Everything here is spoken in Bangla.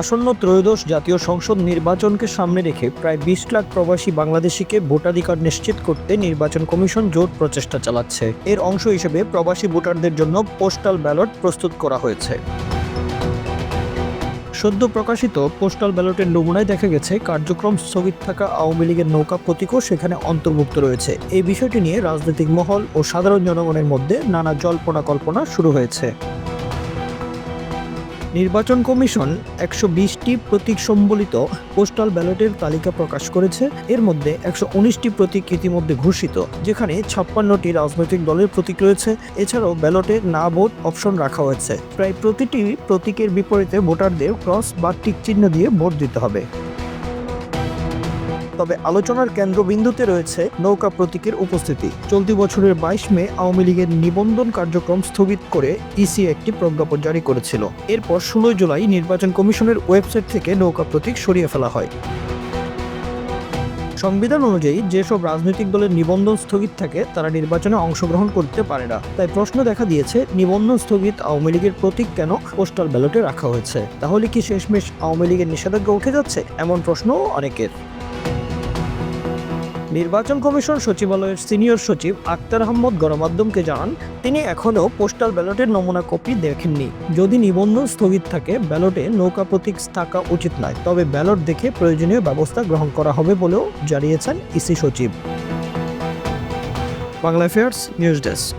আসন্ন ত্রয়োদশ জাতীয় সংসদ নির্বাচনকে সামনে রেখে প্রায় বিশ লাখ প্রবাসী বাংলাদেশিকে ভোটাধিকার নিশ্চিত করতে নির্বাচন কমিশন জোট প্রচেষ্টা চালাচ্ছে। এর অংশ হিসেবে প্রবাসী ভোটারদের জন্য পোস্টাল ব্যালট প্রস্তুত করা হয়েছে। সদ্য প্রকাশিত পোস্টাল ব্যালটের নমুনায় দেখা গেছে, কার্যক্রম স্থগিত থাকা আওয়ামী লীগের নৌকা প্রতীকও সেখানে অন্তর্ভুক্ত রয়েছে। এই বিষয়টি নিয়ে রাজনৈতিক মহল ও সাধারণ জনগণের মধ্যে নানা জল্পনা কল্পনা শুরু হয়েছে। নির্বাচন কমিশন একশো বিশটি প্রতীক সম্বলিত পোস্টাল ব্যালটের তালিকা প্রকাশ করেছে। এর মধ্যে একশো উনিশটি প্রতীক ইতিমধ্যে ঘোষিত, যেখানে ছাপ্পান্নটি রাজনৈতিক দলের প্রতীক রয়েছে। এছাড়াও ব্যালটে না ভোট অপশন রাখা হয়েছে। প্রায় প্রতিটি প্রতীকের বিপরীতে ভোটারদের ক্রস বা টিক চিহ্ন দিয়ে ভোট দিতে হবে। তবে আলোচনার কেন্দ্রবিন্দুতে রয়েছে নৌকা প্রতীকের উপস্থিতি। চলতি বছরের বাইশ মে আওয়ামী লীগের নিবন্ধন কার্যক্রম স্থগিত করে ইসি একটি প্রজ্ঞাপন জারি করেছিল। এরপর ষোলোই জুলাই নির্বাচন কমিশনের ওয়েবসাইট থেকে নৌকা প্রতীক সরিয়ে ফেলা হয়। সংবিধান অনুযায়ী যেসব রাজনৈতিক দলের নিবন্ধন স্থগিত থাকে, তারা নির্বাচনে অংশগ্রহণ করতে পারে না। তাই প্রশ্ন দেখা দিয়েছে, নিবন্ধন স্থগিত আওয়ামী লীগের প্রতীক কেন পোস্টাল ব্যালটে রাখা হয়েছে? তাহলে কি শেষমেশ আওয়ামী লীগের নিষেধাজ্ঞা উঠে যাচ্ছে? এমন প্রশ্নও অনেকের। নির্বাচন কমিশন সচিবালয়ের সিনিয়র সচিব আক্তার আহমদ গণমাধ্যমকে জানান, তিনি এখনও পোস্টাল ব্যালটের নমুনা কপি দেখেননি। যদি নিবন্ধন স্থগিত থাকে, ব্যালটে নৌকা প্রতীক থাকা উচিত নয়, তবে ব্যালট দেখে প্রয়োজনীয় ব্যবস্থা গ্রহণ করা হবে বলেও জানিয়েছেন ইসি সচিব। Bangla affairs news desk.